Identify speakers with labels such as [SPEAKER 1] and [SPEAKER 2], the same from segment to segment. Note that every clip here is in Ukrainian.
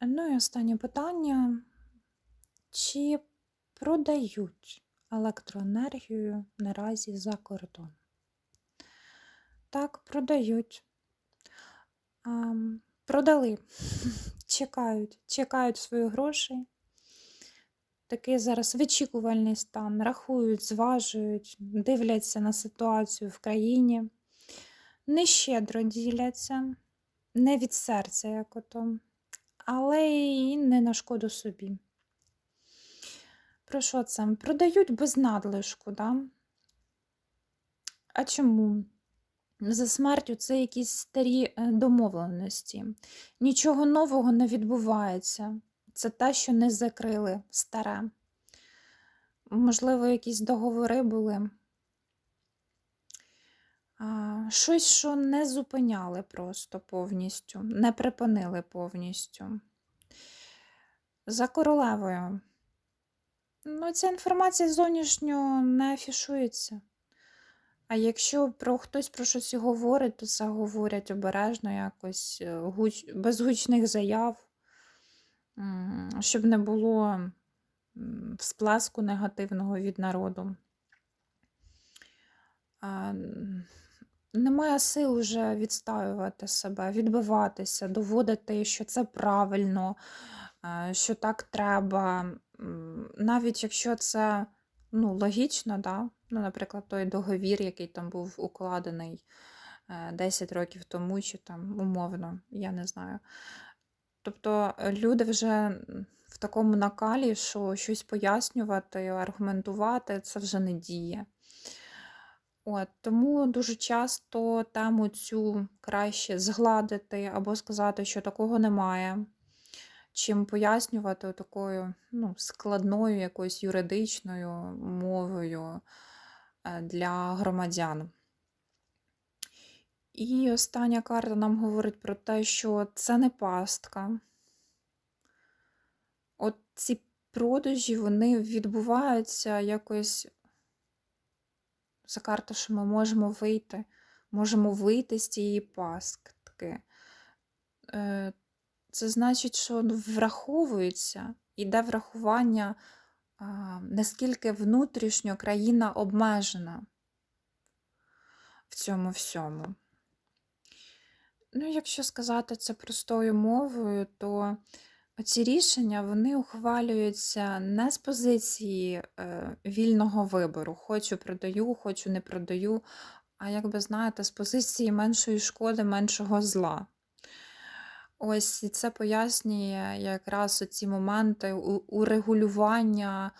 [SPEAKER 1] Ну і останнє питання. Чи продають електроенергію наразі за кордон? Так, продають. Ам, продали. Чекають, чекають свої гроші. Такий зараз вичікувальний стан, рахують, зважують, дивляться на ситуацію в країні, не щедро діляться, не від серця, як ото, але і не на шкоду собі. Про що це? Продають без надлишку, да? А чому? За смертю це якісь старі е, домовленості. Нічого нового не відбувається. Це те, що не закрили старе. Можливо, якісь договори були. Щось, що не зупиняли просто повністю, не припинили повністю. За королевою. Ну, ця інформація зовнішньо не афішується. А якщо про хтось про щось говорить, то це говорять обережно якось, е, гуч... без гучних заяв, щоб не було всплеску негативного від народу. Немає сил вже відстоювати себе, відбиватися, доводити, що це правильно, е, що так треба. Навіть якщо це ну, логічно, да? ну, наприклад, той договір, який там був укладений е, 10 років тому, чи там умовно, я не знаю. Тобто е, люди вже в такому накалі, що щось пояснювати, аргументувати, це вже не діє. От, тому дуже часто тему цю краще згладити або сказати, що такого немає, чим пояснювати такою ну, складною якоюсь юридичною мовою е, для громадян. І остання карта нам говорить про те, що це не пастка. От ці продажі вони відбуваються якось за карта, що ми можемо вийти, можемо вийти з цієї пастки. Е, Це значить, що ну, враховується, іде врахування, наскільки внутрішньо країна обмежена в цьому всьому. Ну, якщо сказати це простою мовою, то ці рішення вони ухвалюються не з позиції е, вільного вибору. Хочу продаю, хочу не продаю, а як би знаєте, з позиції меншої шкоди, меншого зла. Ось це пояснює якраз ці моменти урегулювання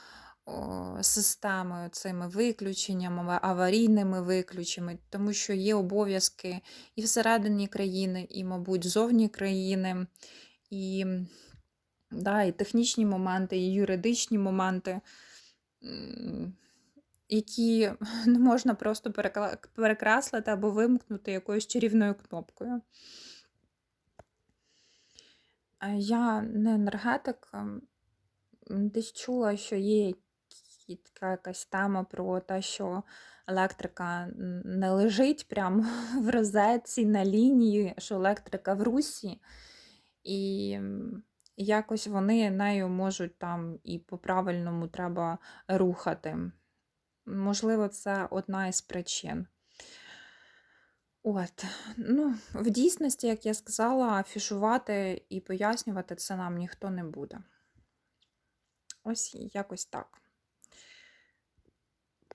[SPEAKER 1] системи цими виключеннями, аварійними виключеннями, тому що є обов'язки і всередині країни, і, мабуть, зовні країни, і, да, і технічні моменти, і юридичні моменти, які не можна просто перекреслити або вимкнути якоюсь чарівною кнопкою. Я не енергетик, ем, десь чула, що є така якась тема про те, що електрика не лежить прямо в розетці на лінії, що електрика в русі, і якось вони нею можуть там і по-правильному треба рухати. Можливо, це одна із причин. От, ну, в дійсності, як я сказала, афішувати і пояснювати це нам ніхто не буде. Ось якось так.